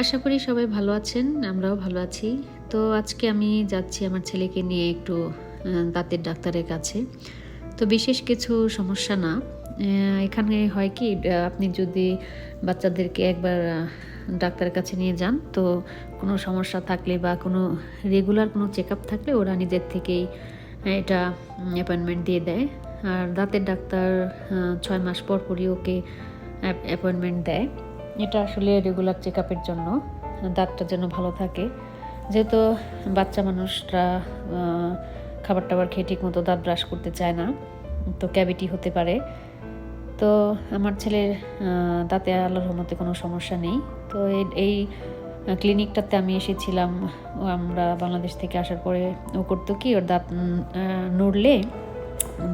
আশা করি সবাই ভালো আছেন, আমরাও ভালো আছি। তো আজকে আমি যাচ্ছি আমার ছেলেকে নিয়ে একটু দাঁতের ডাক্তারের কাছে। তো বিশেষ কিছু সমস্যা না। এখানে হয় কি আপনি যদি বাচ্চাদেরকে একবার ডাক্তারের কাছে নিয়ে যান, তো কোনো সমস্যা থাকলে বা কোনো রেগুলার কোনো চেক থাকলে ওরা নিজের থেকেই এটা অ্যাপয়েন্টমেন্ট দিয়ে দেয়। আর দাঁতের ডাক্তার ছয় মাস পর পরই ওকে অ্যাপয়েন্টমেন্ট দেয়। এটা আসলে রেগুলার চেক আপের জন্য, দাঁতটা যেন ভালো থাকে। যেহেতু বাচ্চা মানুষরা খাবার টাবার খেয়ে ঠিক মতো দাঁত ব্রাশ করতে চায় না, তো ক্যাভিটি হতে পারে। তো আমার ছেলের দাঁতে আল্লাহর রহমতে কোনো সমস্যা নেই। তো এই- ক্লিনিকটাতে আমি এসেছিলাম আমরা বাংলাদেশ থেকে আসার পরে ও করতো কি, ওর দাঁত নড়লে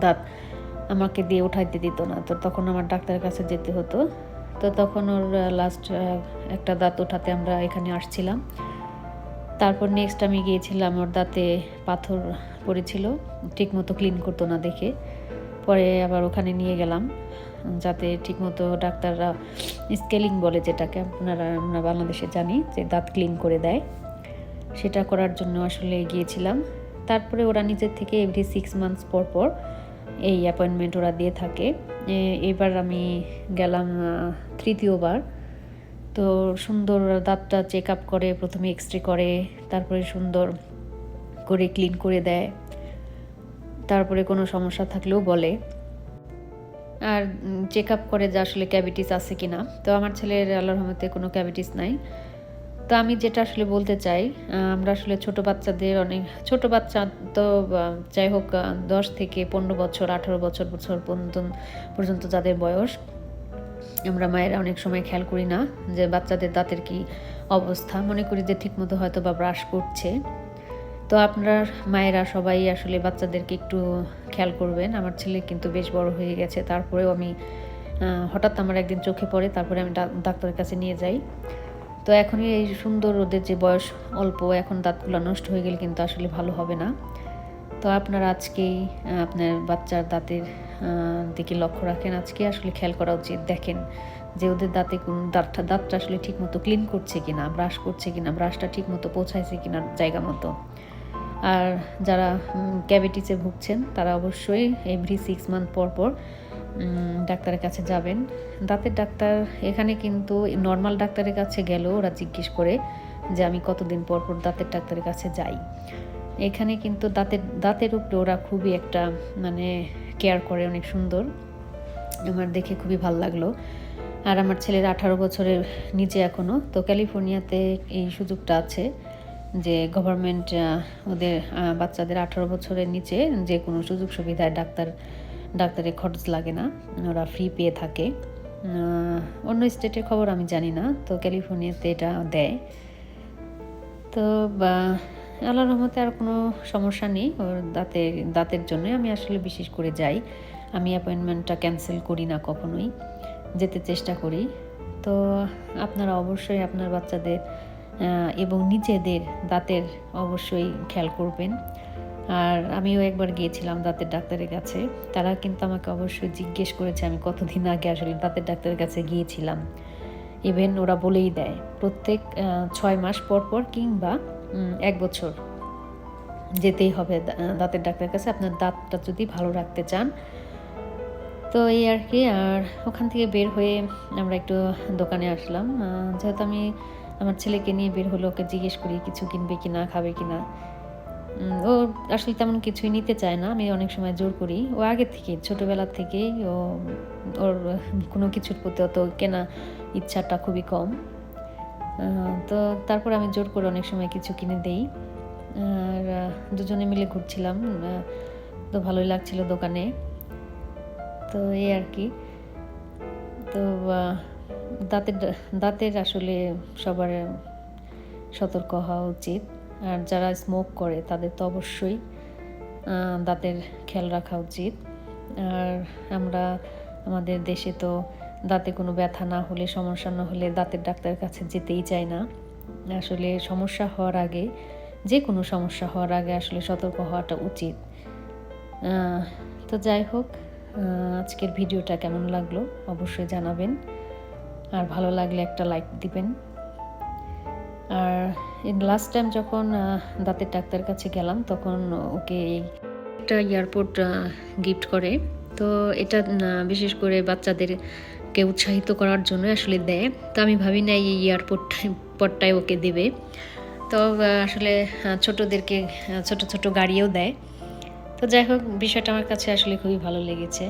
দাঁত আমাকে দিয়ে উঠাইতে দিত না। তো তখন আমার ডাক্তারের কাছে যেতে হতো। তো তখন ওর লাস্ট একটা দাঁত ওঠাতে আমরা এখানে আসছিলাম। তারপর নেক্সট আমি গিয়েছিলাম, ওর দাঁতে পাথর পড়েছিল, ঠিকমতো ক্লিন করতো না দেখে। পরে আবার ওখানে নিয়ে গেলাম, যাতে ঠিকমতো ডাক্তাররা স্কেলিং বলে যেটাকে, আপনারা, আমরা বাংলাদেশে জানি যে দাঁত ক্লিন করে দেয়। সেটা করার জন্য আসলে গিয়েছিলাম। তারপরে ওরা নিজের থেকে এভরি সিক্স মান্থস পর পর এই অ্যাপয়েন্টমেন্ট ওরা দিয়ে থাকে। এবার আমি গেলাম তৃতীয়বার। তো সুন্দর দাঁতটা চেক আপ করে, প্রথমে এক্স রে করে, তারপরে সুন্দর করে ক্লিন করে দেয়। তারপরে কোনো সমস্যা থাকলেও বলে। আর চেক আপ করে যে আসলে ক্যাভিটিস আছে কি না তো আমার ছেলের আল্লাহর রহমতে কোনো ক্যাভিটিস নাই। তো আমি যেটা আসলে বলতে চাই আমরা আসলে ছোট বাচ্চাদের অনেক, ছোট বাচ্চা তো যাই হোক দশ থেকে পনেরো বছর, আঠারো বছর বছর পর্যন্ত পর্যন্ত যাদের বয়স, আমরা মায়েরা অনেক সময় খেয়াল করি না যে বাচ্চাদের দাঁতের কি অবস্থা। মনে করি যে ঠিকমতো হয়তো বা ব্রাশ করছে। তো আপনার মায়েরা সবাই আসলে বাচ্চাদেরকে একটু খেয়াল করবেন। আমার ছেলে কিন্তু বেশ বড় হয়ে গেছে, তারপরেও আমি হঠাৎ আমার একদিন চোখে পড়ে, তারপরে আমি ডাক্তারের কাছে নিয়ে যাই। তো এখনই এই সুন্দর ওদের যে বয়স, অল্প এখন দাঁতগুলো নষ্ট হয়ে গেলে কিন্তু আসলে ভালো হবে না। তো আপনারা আজকেই আপনার বাচ্চার দাঁতের দিকে লক্ষ্য রাখেন। আজকে আসলে খেয়াল করা উচিত, দেখেন যে ওদের দাঁতে কোন দাঁতটা দাঁতটা আসলে ঠিক মতো ক্লিন করছে কিনা ব্রাশ করছে কিনা ব্রাশটা ঠিক মতো পৌঁছাইছে কিনা জায়গা মতো। আর যারা ক্যাভিটিসে ভুগছেন, তারা অবশ্যই এভরি সিক্স মান্থ পর পর ডাক্তারের কাছে যাবেন। দাঁতের ডাক্তার এখানে কিন্তু নর্মাল ডাক্তারের কাছে গেলেও ওরা জিজ্ঞেস করে যে আমি কতদিন পর পর দাঁতের ডাক্তারের কাছে যাই। এখানে কিন্তু দাঁতের দাঁতের উপরে ওরা খুবই একটা মানে কেয়ার করে, অনেক সুন্দর। আমার দেখে খুবই ভালো লাগল। আর আমার ছেলের আঠারো বছরের নিচে এখনও তো ক্যালিফোর্নিয়াতে এই সুযোগটা আছে যে গভর্নমেন্ট ওদের বাচ্চাদের আঠারো বছরের নিচে যে কোনো সুযোগ সুবিধায় ডাক্তার ডাক্তারের খরচ লাগে না, ওরা ফ্রি পেয়ে থাকে। অন্য স্টেটের খবর আমি জানি না, তো ক্যালিফোর্নিয়াতে এটা দেয়। তো বা, আল্লাহর রহমতে আর কোনো সমস্যা নেই, ওর দাঁতের দাঁতের জন্য আমি আসলে বিশেষ করে যাই। আমি অ্যাপয়েন্টমেন্টটা ক্যান্সেল করি না কখনোই, যেতে চেষ্টা করি। তো আপনারা অবশ্যই আপনার বাচ্চাদের এবং নিজেদের দাঁতের অবশ্যই খেয়াল করবেন। আর আমিও একবার গিয়েছিলাম দাঁতের ডাক্তারের কাছে। তারা কিন্তু আমাকে অবশ্যই জিজ্ঞেস করেছে আমি কতদিন আগে আসলে দাঁতের ডাক্তারের কাছে গিয়েছিলাম। ইভেন ওরা বলেই দেয়, প্রত্যেক ছয় মাস পর পর কিংবা এক বছর যেতেই হবে দাঁতের ডাক্তারের কাছে। আপনার দাঁতটা যদি ভালো রাখতে চান। তো এই আর কি, আর ওখান থেকে বের হয়ে আমরা একটু দোকানে আসলাম। যেহেতু আমি আমার ছেলেকে নিয়ে বের হলো, ওকে জিজ্ঞেস করি কিছু কিনবে কি না খাবে কি না আসলে তেমন কিছুই নিতে চায় না। আমি অনেক সময় জোর করি। ও আগে থেকে, ছোটোবেলা থেকেই ও, ওর কোনো কিছুর প্রতি অত কেনা ইচ্ছাটা খুবই কম। তো তারপর আমি জোর করে অনেক সময় কিছু কিনে দেই। আর দুজনে মিলে ঘুরছিলাম। তো ভালোই লাগছিল দোকানে। তো এই আর কি। তো দাঁতের দাঁতের আসলে সবার সতর্ক হওয়া উচিত। আর যারা স্মোক করে, তাদের তো অবশ্যই দাঁতের খেয়াল রাখা উচিত। আর আমরা, আমাদের দেশে তো দাঁতে কোনো ব্যথা না হলে, সমস্যা না হলে দাঁতের ডাক্তারের কাছে যেতেই চাই না। আসলে সমস্যা হওয়ার আগে যে কোনো সমস্যা হওয়ার আগে আসলে সতর্ক হওয়াটা উচিত। তো যাই হোক আজকের ভিডিওটা কেমন লাগল অবশ্যই জানাবেন। আর ভালো লাগলে একটা লাইক দিবেন। আর লাস্ট টাইম যখন দাঁতের ডাক্তার কাছে গেলাম, তখন ওকে একটা এয়ারপোর্ট গিফট করে। তো এটা বিশেষ করে বাচ্চাদেরকে উৎসাহিত করার জন্য আসলে দেয়। তো আমি ভাবি না, এই এয়ারপোর্ট পটটাই ওকে দেবে। তো আসলে ছোটদেরকে ছোট ছোট গাড়িও দেয়। তো যাই হোক, বিষয়টা আমার কাছে আসলে খুবই ভালো লেগেছে।